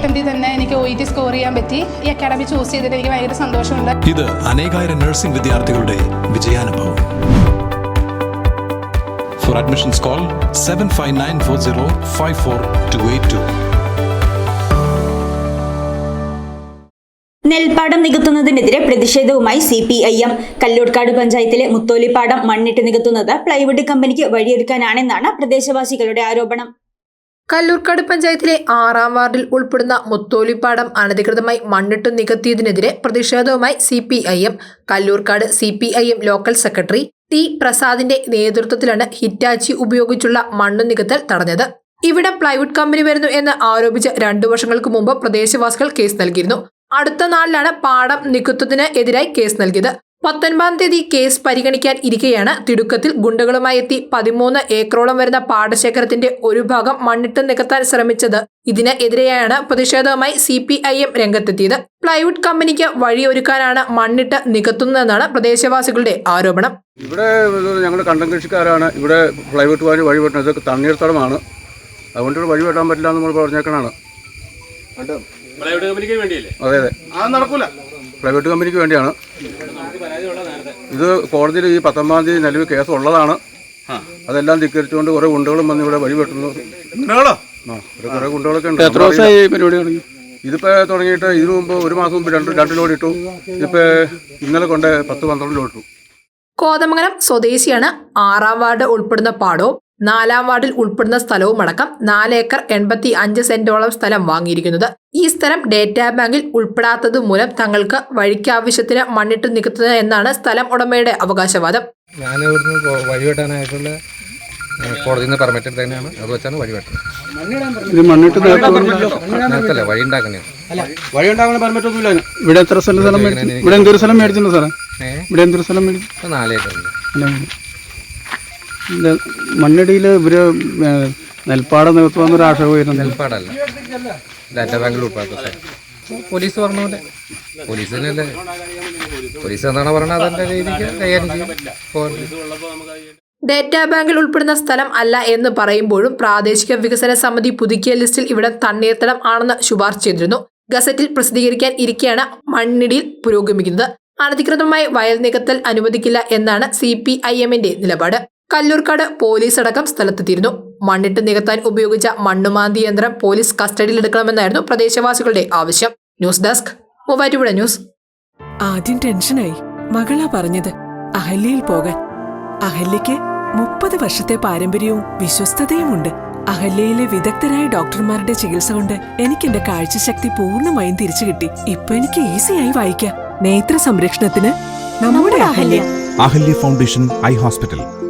അറ്റംപ്റ്റിൽ തന്നെ എനിക്ക് O E T score ചെയ്യാൻ പറ്റി. ഈ അക്കാഡമി ചൂസ് ചെയ്തിട്ട് എനിക്ക് ഭയങ്കര സന്തോഷമുണ്ട്. ഇത് അനേകായിരം നഴ്സിംഗ് വിദ്യാർത്ഥികളുടെ വിജയാനുഭവം. For admissions call seven five nine four zero five four two eight two നെൽപ്പാടം നികത്തുന്നതിനെതിരെ പ്രതിഷേധവുമായി C P I M Kallurkad പഞ്ചായത്തിലെ മുത്തോലിപ്പാടം മണ്ണിട്ട് നികത്തുന്നത് പ്ലൈവുഡ് കമ്പനിക്ക് വഴിയൊരുക്കാനാണെന്നാണ് പ്രദേശവാസികളുടെ ആരോപണം. കല്ലൂർക്കാട് പഞ്ചായത്തിലെ ആറാം വാർഡിൽ ഉൾപ്പെടുന്ന മുത്തോലിപ്പാടം അനധികൃതമായി മണ്ണിട്ടു നികത്തിയതിനെതിരെ പ്രതിഷേധവുമായി C P I M Kallurkad C P I M local secretary T പ്രസാദിന്റെ നേതൃത്വത്തിലാണ് ഹിറ്റാച്ചി ഉപയോഗിച്ചുള്ള മണ്ണ് നികത്തൽ തടഞ്ഞത്. ഇവിടെ പ്ലൈവുഡ് കമ്പനി വരുന്നു എന്ന് ആരോപിച്ച് രണ്ടു വർഷങ്ങൾക്ക് മുമ്പ് പ്രദേശവാസികൾ കേസ് നൽകിയിരുന്നു. അടുത്ത നാളിലാണ് പാടം നികുത്തതിന് എതിരായി കേസ് നൽകിയത്. പത്തൊൻപതാം തീയതി കേസ് പരിഗണിക്കാൻ ഇരിക്കെയാണ്. തിടുക്കത്തിൽ ഗുണ്ടകളുമായി എത്തി പതിമൂന്ന് ഏക്കറോളം വരുന്ന പാടശേഖരത്തിന്റെ ഒരു ഭാഗം മണ്ണിട്ട് നികത്താൻ ശ്രമിച്ചത്. ഇതിനെതിരെയാണ് പ്രതിഷേധവുമായി സി പി ഐ എം രംഗത്തെത്തിയത്. പ്ലൈവുഡ് കമ്പനിക്ക് വഴിയൊരുക്കാനാണ് മണ്ണിട്ട് നികത്തുന്നതെന്നാണ് പ്രദേശവാസികളുടെ ആരോപണം. ഇവിടെ ഞങ്ങൾ കണ്ടം കൃഷിക്കാരാണ് ഇവിടെ പ്ലൈവുഡ് വാരി വഴി വെട്ടുന്നത് ഇതൊക്കെ തണ്ണീർത്തടമാണ് അതുകൊണ്ട് ഇവിടെ വഴി വെട്ടാൻ പറ്റില്ല എന്ന് നമ്മൾ പറഞ്ഞേക്കണാണ് അതെ അതെ. നടക്കൂല. പ്രൈവറ്റ് കമ്പനിക്ക് വേണ്ടിയാണ്. ഇത് കോടതിയിൽ ഈ പത്തൊമ്പതാം തീയതി നിലവിൽ കേസ് ഉള്ളതാണ് അതെല്ലാം ധിക്കരിച്ചുകൊണ്ട് കുറെ ഗുണ്ടകളും വന്ന് ഇവിടെ വഴി വെട്ടുന്നു ആ കുറെ ഗുണ്ടകളൊക്കെ ഉണ്ട്. എത്ര ദിവസമായി പരിപാടി തുടങ്ങിയിട്ട് ഇതിനു മുമ്പ് ഒരു മാസം മുമ്പ് രണ്ട് രണ്ട് ലോഡ് ഇട്ടു. ഇപ്പൊ ഇന്നലെ കൊണ്ട് പത്ത് പന്ത്രണ്ട് ലോഡ് ഇട്ടു. കോതമംഗലം സ്വദേശിയാണ് ആറാം വാർഡ് ഉൾപ്പെടുന്ന പാടവും നാലാം വാർഡിൽ ഉൾപ്പെടുന്ന സ്ഥലവും അടക്കം നാല് ഏക്കർ എൺപത്തി അഞ്ച് സെന്റോളം സ്ഥലം വാങ്ങിയിരിക്കുന്നത്. ഈ സ്ഥലം ഡേറ്റാ ബാങ്കിൽ ഉൾപ്പെടാത്തത് മൂലം തങ്ങൾക്ക് വഴിക്കാവശ്യത്തിന് മണ്ണിട്ട് നിൽക്കുന്നത് എന്നാണ് സ്ഥലം ഉടമയുടെ അവകാശവാദം. ഞാൻ ഇവിടുന്ന് വഴി വെട്ടാനായിട്ടുള്ള കോടതിയിൽ നിന്ന് പെർമിറ്റ് എടുത്തതിനാണ്. അത് വെച്ചാണ് വഴി വെട്ടുന്നത്. വഴി ഒന്നുമില്ല ഇവിടെ എത്ര സ്ഥലം ഇവിടെ എന്തൊരു സ്ഥലം മേടിച്ചിട്ടുണ്ട് സാറേ? ഇവിടെ എന്തൊരു സ്ഥലം മേടിച്ചു നാലേക്കർ മണ്ണിടിയിൽ ഇവർ നെൽപ്പാടം നികത്തുമെന്നൊരു ആശയം വരുന്നുണ്ട്. നെൽപ്പാടല്ല. ഡാറ്റ ബാങ്കിൽ ഉൾപ്പെടാത്ത പോലീസ് പറഞ്ഞ പോലെ. പോലീസ് തന്നെയല്ലേ? പോലീസ് എന്താണ് പറയുന്നത് അതിന്റെ രീതിക്ക്? കൈകാര്യം ചെയ്യും ഡേറ്റാ ബാങ്കിൽ ഉൾപ്പെടുന്ന സ്ഥലം അല്ല എന്ന് പറയുമ്പോഴും പ്രാദേശിക വികസന സമിതി പുതുക്കിയ ലിസ്റ്റിൽ ഇവിടെ തണ്ണീർത്തടം ആണെന്ന് ശുപാർശ ചെയ്തിരുന്നു. ഗസറ്റിൽ പ്രസിദ്ധീകരിക്കാൻ ഇരിക്കെയാണ് മണ്ണിടിയിൽ പുരോഗമിക്കുന്നത്. അനധികൃതമായി വയൽ നികത്തൽ അനുവദിക്കില്ല എന്നാണ് സി പി ഐ എമ്മിന്റെ നിലപാട്. കല്ലൂർക്കാട് പോലീസ് അടക്കം സ്ഥലത്തെത്തിയിരുന്നു. മണ്ണിട്ട് നികത്താൻ ഉപയോഗിച്ച മണ്ണുമാന്തി യന്ത്രം പോലീസ് കസ്റ്റഡിയിലെടുക്കണമെന്നായിരുന്നു പ്രദേശവാസികളുടെ ആവശ്യം. News desk Muvattupuzha news. ആദ്യം ടെൻഷനായി. മകളാ പറഞ്ഞത് അഹല്യയിൽ പോകാൻ. അഹല്യയ്ക്ക് മുപ്പത് വർഷത്തെ പാരമ്പര്യവും വിശ്വസ്തതയുമുണ്ട്. അഹല്യയിലെ വിദഗ്ധരായ ഡോക്ടർമാരുടെ ചികിത്സ കൊണ്ട് എനിക്ക് എന്റെ കാഴ്ചശക്തി പൂർണമായും തിരിച്ചു കിട്ടി. ഇപ്പൊ എനിക്ക് ഈസിയായി വായിക്കാം. നേത്ര സംരക്ഷണത്തിന് നമ്മുടെ Ahalya. Ahalya foundation eye hospital.